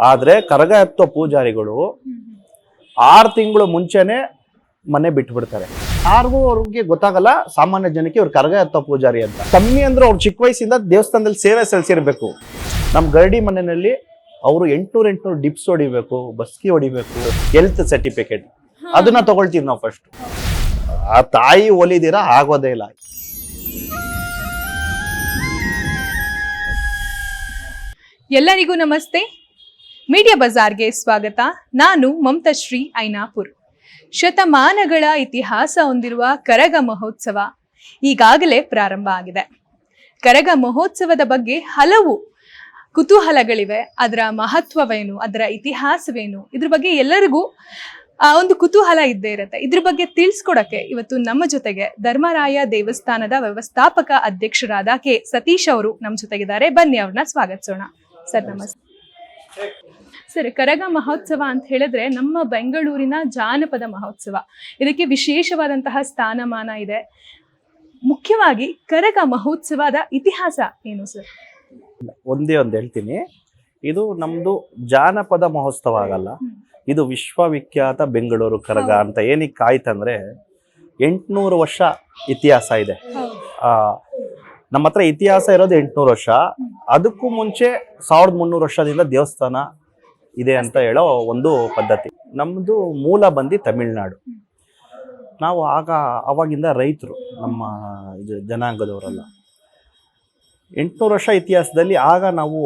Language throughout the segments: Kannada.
ಆದ್ರೆ ಕರಗ ಎತ್ತೋ ಪೂಜಾರಿಗಳು ಆರು ತಿಂಗಳು ಮುಂಚೆನೆ ಮನೆ ಬಿಟ್ಬಿಡ್ತಾರೆ. ಯಾರಿಗೂ ಅವ್ರಿಗೆ ಗೊತ್ತಾಗಲ್ಲ, ಸಾಮಾನ್ಯ ಜನಕ್ಕೆ ಇವ್ರು ಕರಗ ಎತ್ತೋ ಪೂಜಾರಿ ಅಂತ. ಕಮ್ಮಿ ಅಂದ್ರೆ ಅವ್ರು ಚಿಕ್ಕ ವಯಸ್ಸಿಂದ ದೇವಸ್ಥಾನದಲ್ಲಿ ಸೇವೆ ಸಲ್ಲಿಸಿರ್ಬೇಕು. ನಮ್ಮ ಗರಡಿ ಮನೆಯಲ್ಲಿ ಅವರು ಎಂಟ್ನೂರು ಎಂಟ್ನೂರು ಡಿಪ್ಸ್ ಹೊಡಿಬೇಕು, ಬಸ್ಕಿ ಹೊಡಿಬೇಕು ಹೆಲ್ತ್ ಸರ್ಟಿಫಿಕೇಟ್ ಅದನ್ನ ತಗೊಳ್ತೀವಿ ನಾವು ಫಸ್ಟ್ ಆ ತಾಯಿ ಒಲಿದಿರ, ಆಗೋದೇ ಇಲ್ಲ. ಎಲ್ಲರಿಗೂ ನಮಸ್ತೆ. ಮೀಡಿಯಾ ಬಜಾರ್ಗೆ ಸ್ವಾಗತ. ನಾನು ಮಮತಾಶ್ರೀ ಐನಾಪುರ್. ಶತಮಾನಗಳ ಇತಿಹಾಸ ಹೊಂದಿರುವ ಕರಗ ಮಹೋತ್ಸವ ಈಗಾಗಲೇ ಪ್ರಾರಂಭ ಆಗಿದೆ. ಕರಗ ಮಹೋತ್ಸವದ ಬಗ್ಗೆ ಹಲವು ಕುತೂಹಲಗಳಿವೆ. ಅದರ ಮಹತ್ವವೇನು? ಅದರ ಇತಿಹಾಸವೇನು? ಇದ್ರ ಬಗ್ಗೆ ಎಲ್ಲರಿಗೂ ಒಂದು ಕುತೂಹಲ ಇದ್ದೇ ಇರುತ್ತೆ. ಇದ್ರ ಬಗ್ಗೆ ತಿಳಿಸ್ಕೊಡಕ್ಕೆ ಇವತ್ತು ನಮ್ಮ ಜೊತೆಗೆ ಧರ್ಮರಾಯ ದೇವಸ್ಥಾನದ ವ್ಯವಸ್ಥಾಪಕ ಅಧ್ಯಕ್ಷರಾದ ಕೆ ಸತೀಶ್ ಅವರು ನಮ್ಮ ಜೊತೆಗಿದ್ದಾರೆ. ಬನ್ನಿ ಅವ್ರನ್ನ ಸ್ವಾಗತಿಸೋಣ. ಸರ್, ನಮಸ್ತೆ. ಸರ್ ಕರಗ ಮಹೋತ್ಸವ ಅಂತ ಹೇಳಿದ್ರೆ ನಮ್ಮ ಬೆಂಗಳೂರಿನ ಜಾನಪದ ಮಹೋತ್ಸವ. ಇದಕ್ಕೆ ವಿಶೇಷವಾದಂತಹ ಸ್ಥಾನಮಾನ ಇದೆ. ಮುಖ್ಯವಾಗಿ ಕರಗ ಮಹೋತ್ಸವದ ಇತಿಹಾಸ ಏನು ಸರ್? ಒಂದೇ ಒಂದು ಹೇಳ್ತೀನಿ. ಇದು ನಮ್ದು ಜಾನಪದ ಮಹೋತ್ಸವ ಆಗಲ್ಲ. ಇದು ವಿಶ್ವವಿಖ್ಯಾತ ಬೆಂಗಳೂರು ಕರಗ ಅಂತ ಏನಕ್ಕೆ ಆಯ್ತಂದ್ರೆ ಎಂಟ್ನೂರು ವರ್ಷ ಇತಿಹಾಸ ಇದೆ. ಆ, ನಮ್ಮ ಹತ್ರ ಇತಿಹಾಸ ಇರೋದು ಎಂಟ್ನೂರು ವರ್ಷ. ಅದಕ್ಕೂ ಮುಂಚೆ ಸಾವಿರದ ಮುನ್ನೂರು ವರ್ಷದಿಂದ ದೇವಸ್ಥಾನ ಇದೆ ಅಂತ ಹೇಳೋ ಒಂದು ಪದ್ಧತಿ. ನಮ್ಮದು ಮೂಲ ಬಂದು ತಮಿಳ್ನಾಡು. ನಾವು ಆಗ ಅವಾಗಿಂದ ರೈತರು ನಮ್ಮ ಜನಾಂಗದವರೆಲ್ಲ. ಎಂಟುನೂರು ವರ್ಷ ಇತಿಹಾಸದಲ್ಲಿ ಆಗ ನಾವು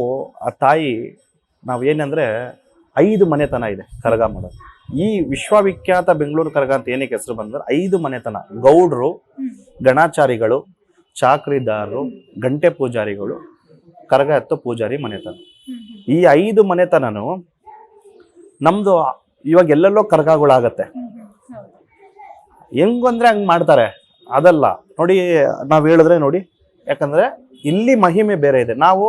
ಆ ತಾಯಿ ನಾವು ಏನಂದರೆ ಐದು ಮನೆತನ ಇದೆ ಕರಗ ಮಾಡೋದು. ಈ ವಿಶ್ವವಿಖ್ಯಾತ ಬೆಂಗಳೂರು ಕರಗ ಅಂತ ಏನಕ್ಕೆ ಹೆಸರು ಬಂದ್ರೆ ಐದು ಮನೆತನ. ಗೌಡ್ರು ಗಣಾಚಾರಿಗಳು ಚಾಕ್ರಿದಾರರು ಗಂಟೆ ಪೂಜಾರಿಗಳು ಕರಗ ಹತ್ತು ಪೂಜಾರಿ ಮನೆತನ. ಈ ಐದು ಮನೆತನನು ನಮ್ದು ಇವಾಗ ಎಲ್ಲೆಲ್ಲೋ ಕರಗಗಳಾಗತ್ತೆ. ಹೆಂಗಂದ್ರೆ ಹಂಗ್ ಮಾಡ್ತಾರೆ. ಅದಲ್ಲ. ನೋಡಿ, ನಾವು ಹೇಳಿದ್ರೆ ನೋಡಿ. ಯಾಕಂದ್ರೆ ಇಲ್ಲಿ ಮಹಿಮೆ ಬೇರೆ ಇದೆ. ನಾವು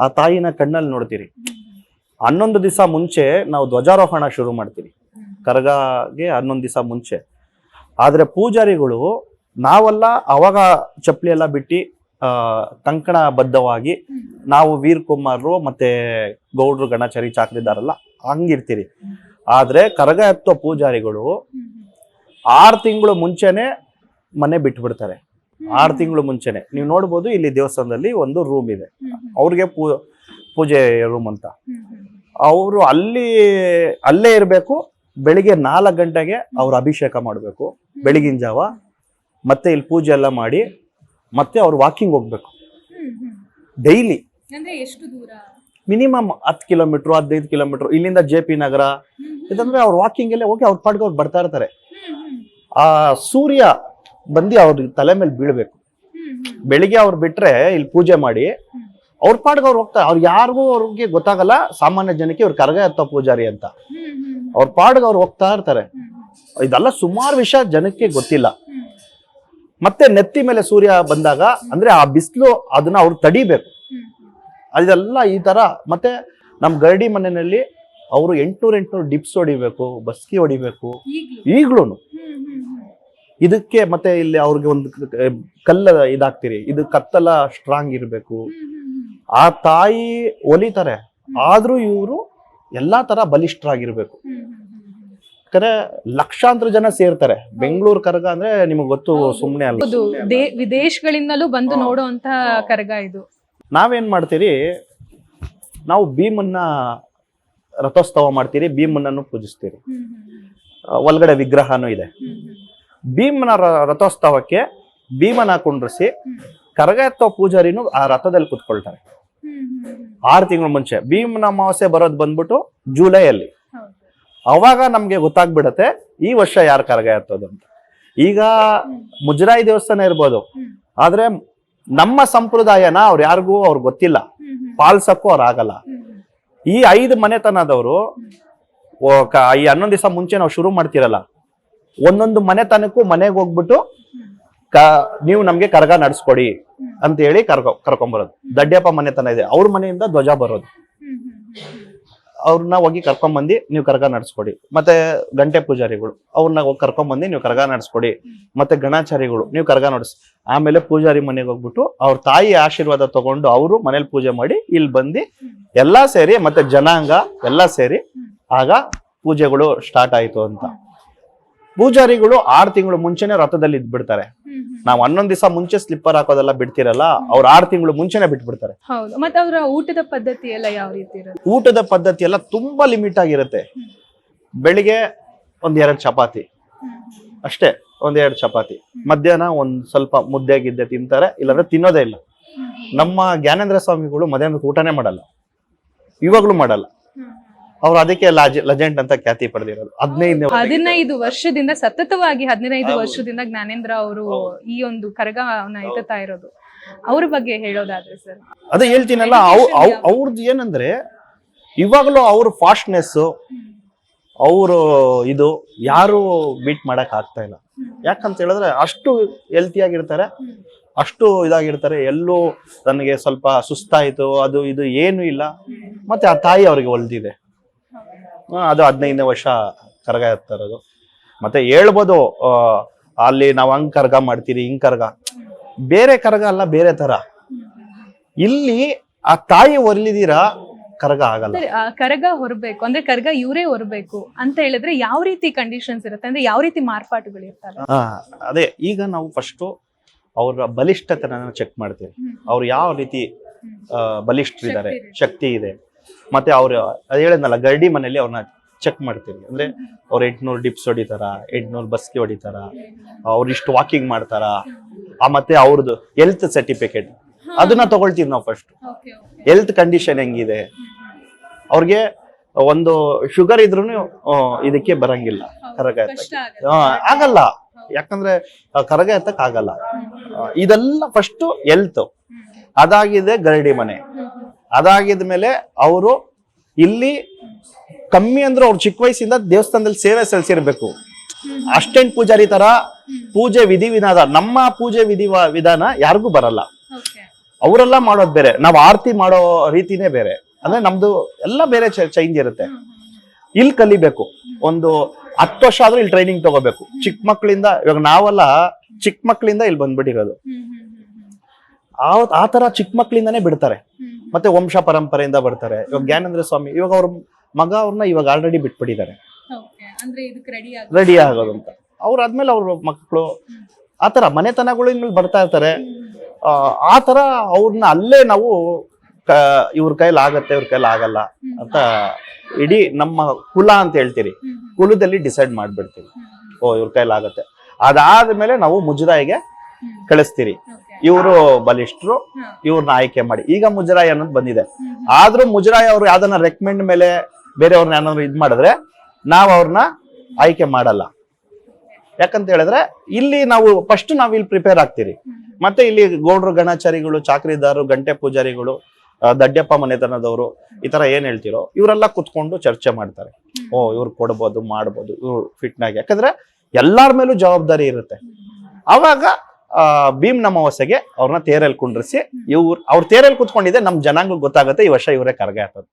ಆ ತಾಯಿನ ಕಣ್ಣಲ್ಲಿ ನೋಡ್ತೀರಿ. ಹನ್ನೊಂದು ದಿವಸ ಮುಂಚೆ ನಾವು ಧ್ವಜಾರೋಹಣ ಶುರು ಮಾಡ್ತೀವಿ ಕರಗಗೆ ಹನ್ನೊಂದು ದಿವಸ ಮುಂಚೆ. ಆದ್ರೆ ಪೂಜಾರಿಗಳು ನಾವೆಲ್ಲ ಅವಾಗ ಚಪ್ಪಲಿ ಎಲ್ಲ ಬಿಟ್ಟು ಕಂಕಣ ಬದ್ಧವಾಗಿ ನಾವು ವೀರ್ ಕುಮಾರರು ಮತ್ತೆ ಗೌಡ್ರು ಗಣಾಚಾರಿ ಚಾಕ್ರಿದಾರಲ್ಲ ಹಂಗಿರ್ತೀರಿ. ಆದರೆ ಕರಗ ಎತ್ತೋ ಪೂಜಾರಿಗಳು ಆರು ತಿಂಗಳು ಮುಂಚೆನೆ ಮನೆ ಬಿಟ್ಬಿಡ್ತಾರೆ. ಆರು ತಿಂಗಳು ಮುಂಚೆನೆ. ನೀವು ನೋಡ್ಬೋದು ಇಲ್ಲಿ ದೇವಸ್ಥಾನದಲ್ಲಿ ಒಂದು ರೂಮ್ ಇದೆ. ಅವ್ರಿಗೆ ಪೂ ಪೂಜೆ ರೂಮ್ ಅಂತ. ಅವರು ಅಲ್ಲಿ ಅಲ್ಲೇ ಇರಬೇಕು ಬೆಳಿಗ್ಗೆ ನಾಲ್ಕು ಗಂಟೆಗೆ ಅವ್ರು ಅಭಿಷೇಕ ಮಾಡಬೇಕು. ಬೆಳಗಿನ ಜಾವ ಮತ್ತೆ ಇಲ್ಲಿ ಪೂಜೆ ಎಲ್ಲ ಮಾಡಿ ಮತ್ತೆ ಅವ್ರು ವಾಕಿಂಗ್ ಹೋಗ್ಬೇಕು. ಡೈಲಿ ಅಂದ್ರೆ ಎಷ್ಟು ದೂರ? ಮಿನಿಮಮ್ ಹತ್ತು ಕಿಲೋಮೀಟರ್ ಹದಿನೈದು ಕಿಲೋಮೀಟ್ರ್ ಇಲ್ಲಿಂದ ಜೆ ಪಿ ನಗರ. ಇದಂದ್ರೆ ಅವ್ರು ವಾಕಿಂಗ್ ಎಲ್ಲ ಹೋಗಿ ಅವ್ರ ಪಾಡ್ಗೆ ಅವ್ರು ಬರ್ತಾ ಇರ್ತಾರೆ. ಆ ಸೂರ್ಯ ಬಂದು ಅವ್ರ ತಲೆ ಮೇಲೆ ಬೀಳ್ಬೇಕು. ಬೆಳಿಗ್ಗೆ ಅವ್ರು ಬಿಟ್ರೆ ಇಲ್ಲಿ ಪೂಜೆ ಮಾಡಿ, ಅವ್ರ ಪಾಡ್ಗೆ ಅವ್ರು ಹೋಗ್ತಾರೆ ಅವ್ರು ಯಾರಿಗೂ ಅವ್ರಿಗೆ ಗೊತ್ತಾಗಲ್ಲ, ಸಾಮಾನ್ಯ ಜನಕ್ಕೆ ಇವ್ರು ಕರಗ ಎತ್ತ ಪೂಜಾರಿ ಅಂತ. ಅವ್ರ ಪಾಡ್ಗೆ ಅವ್ರು ಹೋಗ್ತಾ ಇರ್ತಾರೆ. ಇದೆಲ್ಲ ಸುಮಾರು ವಿಷಯ ಜನಕ್ಕೆ ಗೊತ್ತಿಲ್ಲ. ಮತ್ತೆ ನೆತ್ತಿ ಮೇಲೆ ಸೂರ್ಯ ಬಂದಾಗ, ಅಂದ್ರೆ ಆ ಬಿಸಿಲು ಅದನ್ನ ಅವ್ರು ತಡಿಬೇಕು. ಅದೆಲ್ಲ ಈ ತರ. ಮತ್ತೆ ನಮ್ ಗರಡಿ ಮನೆಯಲ್ಲಿ ಅವರು ಎಂಟ್ನೂರ್ ಎಂಟುನೂರು ಡಿಪ್ಸ್ ಹೊಡಿಬೇಕು ಬಸ್ಕಿ ಹೊಡಿಬೇಕು. ಈಗ್ಲೂ? ಇದಕ್ಕೆ ಮತ್ತೆ ಇಲ್ಲಿ ಅವ್ರಿಗೆ ಒಂದು ಕಲ್ಲ ಇದಾಗ್ತೀರಿ. ಇದು ಕತ್ತಲ ಸ್ಟ್ರಾಂಗ್ ಇರಬೇಕು. ಆ ತಾಯಿ ಒಲಿತಾರೆ. ಆದ್ರೂ ಇವರು ಎಲ್ಲಾ ತರ ಬಲಿಷ್ಠರಾಗಿರ್ಬೇಕು. ಯಾಕಂದ್ರೆ ಲಕ್ಷಾಂತರ ಜನ ಸೇರ್ತಾರೆ. ಬೆಂಗಳೂರು ಕರಗ ಅಂದ್ರೆ ನಿಮಗೆ ಗೊತ್ತು ಸುಮ್ಮನೆ ಅಲ್ಲ. ವಿದೇಶಗಳಿಂದಲೂ ಬಂದು. ನೋಡುವಂತ ಕರಗ ಇದು. ನಾವೇನ್ ಮಾಡ್ತೀರಿ? ನಾವು ಭೀಮನ್ನ ರಥೋತ್ಸವ ಮಾಡ್ತೀರಿ ಭೀಮನನ್ನು ಪೂಜಿಸ್ತೀರಿ. ಒಳಗಡೆ ವಿಗ್ರಹನೂ ಇದೆ. ಭೀಮನ ರಥೋತ್ಸವಕ್ಕೆ ಭೀಮನ ಕುಂಡ್ರಿಸಿ ಕರಗ ಎತ್ತೋ ಪೂಜಾರಿನೂ ಆ ರಥದಲ್ಲಿ ಕುತ್ಕೊಳ್ತಾರೆ. ಆರು ತಿಂಗಳ ಮುಂಚೆ ಭೀಮನ ಅಮಾವಾಸ್ಯೆ ಬರೋದು ಬಂದ್ಬಿಟ್ಟು ಜುಲೈಯಲ್ಲಿ. ಅವಾಗ ನಮಗೆ ಗೊತ್ತಾಗ್ಬಿಡತ್ತೆ ಈ ವರ್ಷ ಯಾರು ಕರಗ ಎತ್ತೋದು ಅಂತ. ಈಗ ಮುಜರಾಯಿ ದೇವಸ್ಥಾನ ಇರ್ಬೋದು. ಆದ್ರೆ ನಮ್ಮ ಸಂಪ್ರದಾಯನ ಅವ್ರು ಯಾರಿಗೂ ಅವ್ರು ಗೊತ್ತಿಲ್ಲ. ಪಾಲ್ಸಕ್ಕೂ ಅವ್ರು ಆಗಲ್ಲ. ಈ ಐದು ಮನೆತನದವರು ಈ ಹನ್ನೊಂದು ದಿವಸ ಮುಂಚೆ ನಾವು ಶುರು ಮಾಡ್ತಿರಲ್ಲ. ಒಂದೊಂದು ಮನೆತನಕ್ಕೂ ಮನೆಗೆ ಹೋಗ್ಬಿಟ್ಟು ಕ ನೀವು ನಮ್ಗೆ ಕರಗ ನಡೆಸ್ಕೊಡಿ ಅಂತ ಹೇಳಿ ಕರ್ಕೊ ಕರ್ಕೊಂಬರೋದು. ದಡ್ಡ್ಯಪ್ಪ ಮನೆತನ ಇದೆ. ಅವ್ರ ಮನೆಯಿಂದ ಧ್ವಜ ಬರೋದು. ಅವ್ರನ್ನ ಹೋಗಿ ಕರ್ಕೊಂಬಂದು ನೀವು ಕರ್ಗ ನಡೆಸ್ಕೊಡಿ. ಮತ್ತೆ ಗಂಟೆ ಪೂಜಾರಿಗಳು, ಅವ್ರನ್ನ ಹೋಗಿ ಕರ್ಕೊಂಬಂದು ನೀವು ಕರ್ಗ ನಡೆಸ್ಕೊಡಿ. ಮತ್ತೆ ಗಣಾಚಾರಿಗಳು, ನೀವು ಕರಗ ನಡೆಸಿ, ಆಮೇಲೆ ಪೂಜಾರಿ ಮನೆಗೆ ಹೋಗ್ಬಿಟ್ಟು ಅವ್ರ ತಾಯಿ ಆಶೀರ್ವಾದ ತಗೊಂಡು ಅವರು ಮನೇಲಿ ಪೂಜೆ ಮಾಡಿ ಇಲ್ಲಿ ಬಂದು ಎಲ್ಲ ಸೇರಿ ಮತ್ತೆ ಜನಾಂಗ ಎಲ್ಲ ಸೇರಿ ಆಗ ಪೂಜೆಗಳು ಸ್ಟಾರ್ಟ್ ಆಯಿತು ಅಂತ. ಪೂಜಾರಿಗಳು ಆರು ತಿಂಗಳು ಮುಂಚೆನೆ ರಥದಲ್ಲಿ ಇದ್ಬಿಡ್ತಾರೆ. ನಾವು ಹನ್ನೊಂದ್ ದಿವಸ ಮುಂಚೆ ಸ್ಲಿಪ್ಪರ್ ಹಾಕೋದೆಲ್ಲ ಬಿಡ್ತಿರಲ್ಲ ಅವ್ರು ಆರು ತಿಂಗಳು ಮುಂಚೆನೆ ಬಿಟ್ಬಿಡ್ತಾರೆ. ಹೌದು. ಮತ್ತೆ ಅವರ ಊಟದ ಪದ್ಧತಿ ಎಲ್ಲ ಯಾವ ರೀತಿ ಇರುತ್ತೆ ಊಟದ ಪದ್ಧತಿ ಎಲ್ಲ ತುಂಬಾ ಲಿಮಿಟ್ ಆಗಿರುತ್ತೆ. ಬೆಳಿಗ್ಗೆ ಒಂದ್ ಎರಡು ಚಪಾತಿ. ಅಷ್ಟೇ ಒಂದ್ ಎರಡು ಚಪಾತಿ. ಮಧ್ಯಾಹ್ನ ಒಂದ್ ಸ್ವಲ್ಪ ಮುದ್ದೆ ಗಿದ್ದೆ ತಿಂತಾರೆ ಇಲ್ಲಾಂದ್ರೆ ತಿನ್ನೋದೇ ಇಲ್ಲ. ನಮ್ಮ ಜ್ಞಾನೇಂದ್ರ ಸ್ವಾಮಿಗಳು ಮಧ್ಯಾಹ್ನದ ಊಟನೇ ಮಾಡಲ್ಲ. ಇವಾಗ್ಲೂ ಮಾಡಲ್ಲ. ಅವ್ರು ಅದಕ್ಕೆ ಲಾಜ್ ಲೆಜೆಂಡ್ ಅಂತ ಖ್ಯಾತಿ ಪಡೆದಿರೋದು. ಹದಿನೈದು ಹದಿನೈದು ವರ್ಷದಿಂದ ಸತತವಾಗಿ ಹದಿನೈದು ಹೌದು. ವರ್ಷದಿಂದ ಜ್ಞಾನೇಂದ್ರ ಅವರು ಈ ಒಂದು ಕರಗವನ್ನ ಎತ್ತುತ್ತಾ ಇರೋದು. ಅವ್ರ ಬಗ್ಗೆ ಹೇಳೋದಾದ್ರೆ ಸರ್. ಅದೇ ಹೇಳ್ತೀನಲ್ಲ ಅವ್ ಅವ್ ಅವ್ರದ್ದು ಏನಂದ್ರೆ ಇವಾಗಲೂ ಅವ್ರ ಫಾಸ್ಟ್ನೆಸ್ ಅವರು ಇದು ಯಾರು ಬೀಟ್ ಮಾಡಕ್ ಆಗ್ತಾ ಇಲ್ಲ. ಯಾಕಂತ ಹೇಳಿದ್ರೆ ಅಷ್ಟು ಹೆಲ್ತಿಯಾಗಿರ್ತಾರೆ ಅಷ್ಟು ಇದಾಗಿರ್ತಾರೆ ಎಲ್ಲೂ ನನಗೆ ಸ್ವಲ್ಪ ಸುಸ್ತಾಯಿತು ಅದು ಇದು ಏನು ಇಲ್ಲ. ಮತ್ತೆ ಆ ತಾಯಿ ಅವ್ರಿಗೆ ಒಲ್ದಿದೆ ಅದು ಹದಿನೈದನೇ ವರ್ಷ ಕರ್ಗ ಎತ್ತಾ ಇರೋದು ಮತ್ತೆ ಹೇಳ್ಬೋದು ಅಲ್ಲಿ ನಾವು ಹಂಗ್ ಕರ್ಗ ಮಾಡ್ತೀರಿ ಹಿಂಗ್ ಕರ್ಗ. ಬೇರೆ ಕರ್ಗ ಅಲ್ಲ ಬೇರೆ ತರ. ಇಲ್ಲಿ ಆ ತಾಯಿ ಒರ್ಲಿದೀರಾ ಕರಗ ಆಗಲ್ಲ. ಕರಗ ಹೊರಬೇಕು ಅಂದ್ರೆ ಕರಗ ಇವರೇ ಹೊರಬೇಕು ಅಂತ ಹೇಳಿದ್ರೆ ಯಾವ ರೀತಿ ಕಂಡೀಷನ್ಸ್ ಇರುತ್ತೆ ಅಂದ್ರೆ ಯಾವ ರೀತಿ ಮಾರ್ಪಾಟುಗಳು ಇರ್ತವೆ? ಅದೇ ಈಗ ನಾವು ಫಸ್ಟ್ ಅವರ ಬಲಿಷ್ಠತನ ಚೆಕ್ ಮಾಡ್ತೀವಿ. ಅವ್ರು ಯಾವ ರೀತಿ ಬಲಿಷ್ಠರಿದ್ದಾರೆ ಶಕ್ತಿ ಇದೆ. ಮತ್ತೆ ಅವ್ರು ಅದು ಹೇಳಿದ್ನಲ್ಲ ಗರ್ಡಿ ಮನೆಯಲ್ಲಿ ಅವ್ರನ್ನ ಚೆಕ್ ಮಾಡ್ತೀವಿ. ಅಂದ್ರೆ ಅವ್ರು ಎಂಟ್ನೂರು ಡಿಪ್ಸ್ ಹೊಡಿತಾರ ಎಂಟ್ನೂರು ಬಸ್ಗೆ ಹೊಡಿತಾರ ಅವ್ರು ಇಷ್ಟು ವಾಕಿಂಗ್ ಮಾಡ್ತಾರ. ಆ ಮತ್ತೆ ಅವ್ರದ್ದು ಹೆಲ್ತ್ ಸರ್ಟಿಫಿಕೇಟ್ ಅದನ್ನ ತಗೊಳ್ತೀವಿ ನಾವು ಫಸ್ಟ್ ಹೆಲ್ತ್ ಕಂಡೀಷನ್ ಹೆಂಗಿದೆ? ಅವ್ರಿಗೆ ಒಂದು ಶುಗರ್ ಇದ್ರು ಇದಕ್ಕೆ ಬರಂಗಿಲ್ಲ ಕರಗ. ಆಗಲ್ಲ. ಯಾಕಂದ್ರೆ ಕರಗ ಎತ್ತಕ್ ಆಗಲ್ಲ. ಇದೆಲ್ಲ ಫಸ್ಟ್ ಹೆಲ್ತ್ ಅದಾಗಿದೆ ಗರಡಿ ಮನೆ. ಅದಾಗಿದ ಮೇಲೆ ಅವರು ಇಲ್ಲಿ ಕಮ್ಮಿ ಅಂದ್ರೆ ಅವ್ರು ಚಿಕ್ಕ ವಯಸ್ಸಿಂದ ದೇವಸ್ಥಾನದಲ್ಲಿ ಸೇವೆ ಸಲ್ಲಿಸಿರ್ಬೇಕು. ಅಷ್ಟೆಂಟ್ ಪೂಜಾರಿ ತರ ಪೂಜೆ ವಿಧಿ ವಿಧಾನ ನಮ್ಮ ಪೂಜೆ ವಿಧಿ ವಿಧಾನ ಯಾರಿಗೂ ಬರಲ್ಲ. ಅವರೆಲ್ಲ ಮಾಡೋದ್ ಬೇರೆ. ನಾವು ಆರತಿ ಮಾಡೋ ರೀತಿನೇ ಬೇರೆ. ಅಂದ್ರೆ ನಮ್ದು ಎಲ್ಲ ಬೇರೆ ಚೇಂಜ್ ಇರುತ್ತೆ. ಇಲ್ಲಿ ಕಲಿಬೇಕು. ಒಂದು ಹತ್ತು ವರ್ಷ ಆದ್ರೂ ಇಲ್ಲಿ ಟ್ರೈನಿಂಗ್ ತಗೋಬೇಕು. ಚಿಕ್ಕ ಮಕ್ಕಳಿಂದ ಇವಾಗ ನಾವೆಲ್ಲ ಚಿಕ್ಕ ಮಕ್ಕಳಿಂದ ಇಲ್ಲಿ ಬಂದ್ಬಿಟ್ಟಿರೋದು. ಆ ತರ ಚಿಕ್ಕ ಮಕ್ಕಳಿಂದಾನೇ ಬಿಡ್ತಾರೆ. ಮತ್ತೆ ವಂಶ ಪರಂಪರೆಯಿಂದ ಬರ್ತಾರೆ. ಇವಾಗ ಜ್ಞಾನೇಂದ್ರ ಸ್ವಾಮಿ ಇವಾಗ ಅವ್ರ ಮಗ ಅವ್ರನ್ನ ಇವಾಗ ಆಲ್ರೆಡಿ ಬಿಟ್ಬಿಟ್ಟಿದ್ದಾರೆ. ರೆಡಿ ಆಗೋದು. ಅಂತ. ಅವ್ರ ಆದ್ಮೇಲೆ ಅವ್ರ ಮಕ್ಕಳು ಆತರ ಮನೆತನಗಳು ಇನ್ಮೇಲೆ ಬರ್ತಾ ಇರ್ತಾರೆ. ಆ, ಆ ತರ ಅವ್ರನ್ನ ಅಲ್ಲೇ ನಾವು ಇವ್ರ ಕೈಲಿ ಆಗತ್ತೆ ಇವ್ರ ಕೈಲಿ ಆಗಲ್ಲ ಅಂತ ಇಡೀ ನಮ್ಮ ಕುಲ ಅಂತ ಹೇಳ್ತೀರಿ. ಕುಲದಲ್ಲಿ ಡಿಸೈಡ್ ಮಾಡ್ಬಿಡ್ತೀವಿ. ಓ ಇವ್ರ ಕೈಲಿ ಆಗತ್ತೆ. ಅದಾದ್ಮೇಲೆ ನಾವು ಮುಜರಾಯಿಗೆ ಕಳಿಸ್ತೀರಿ. ಇವರು ಬಲಿಷ್ಠರು ಇವ್ರನ್ನ ಆಯ್ಕೆ ಮಾಡಿ. ಈಗ ಮುಜರಾಯಿ ಅನ್ನೋದು ಬಂದಿದೆ. ಆದ್ರೂ ಮುಜರಾಯಿ ಅವರು ಯಾವ್ದನ್ನ ರೆಕಮೆಂಡ್ ಮೇಲೆ ಬೇರೆಯವ್ರನ್ನ ಏನಾದ್ರು ಇದ್ ಮಾಡಿದ್ರೆ ನಾವು ಅವ್ರನ್ನ ಆಯ್ಕೆ ಮಾಡಲ್ಲ. ಯಾಕಂತ ಹೇಳಿದ್ರೆ ಇಲ್ಲಿ ನಾವು ಫಸ್ಟ್ ನಾವು ಇಲ್ಲಿ ಪ್ರಿಪೇರ್ ಆಗ್ತೀರಿ. ಮತ್ತೆ ಇಲ್ಲಿ ಗೌಡ್ರು ಗಣಾಚಾರಿಗಳು ಚಾಕ್ರಿದಾರರು ಗಂಟೆ ಪೂಜಾರಿಗಳು ದಡ್ಡಪ್ಪ ಮನೆತನದವರು ಈ ತರ ಏನ್ ಹೇಳ್ತಿರೋ ಇವರೆಲ್ಲ ಕುತ್ಕೊಂಡು ಚರ್ಚೆ ಮಾಡ್ತಾರೆ. ಓ ಇವ್ರು ಕೊಡ್ಬೋದು ಮಾಡ್ಬೋದು ಇವ್ರು ಫಿಟ್ನಾಗಿ ಯಾಕಂದ್ರೆ ಎಲ್ಲಾರ ಮೇಲೂ ಜವಾಬ್ದಾರಿ ಇರುತ್ತೆ. ಅವಾಗ ಆ, ಭೀಮ್ ಅಮಾವಾಸ್ಯೆಗೆ ಅವ್ರನ್ನ ತೇರಲ್ಲಿ ಕುಂಡ್ರಿಸಿ ಇವ್ರು ಅವ್ರ ತೇರಲ್ಲಿ ಕುತ್ಕೊಂಡಿದ್ದೆ ನಮ್ ಜನಾಂಗ ಗೊತ್ತಾಗುತ್ತೆ ಈ ವರ್ಷ ಇವರೇ ಕರ್ಗ ಆಗ್ತದೆ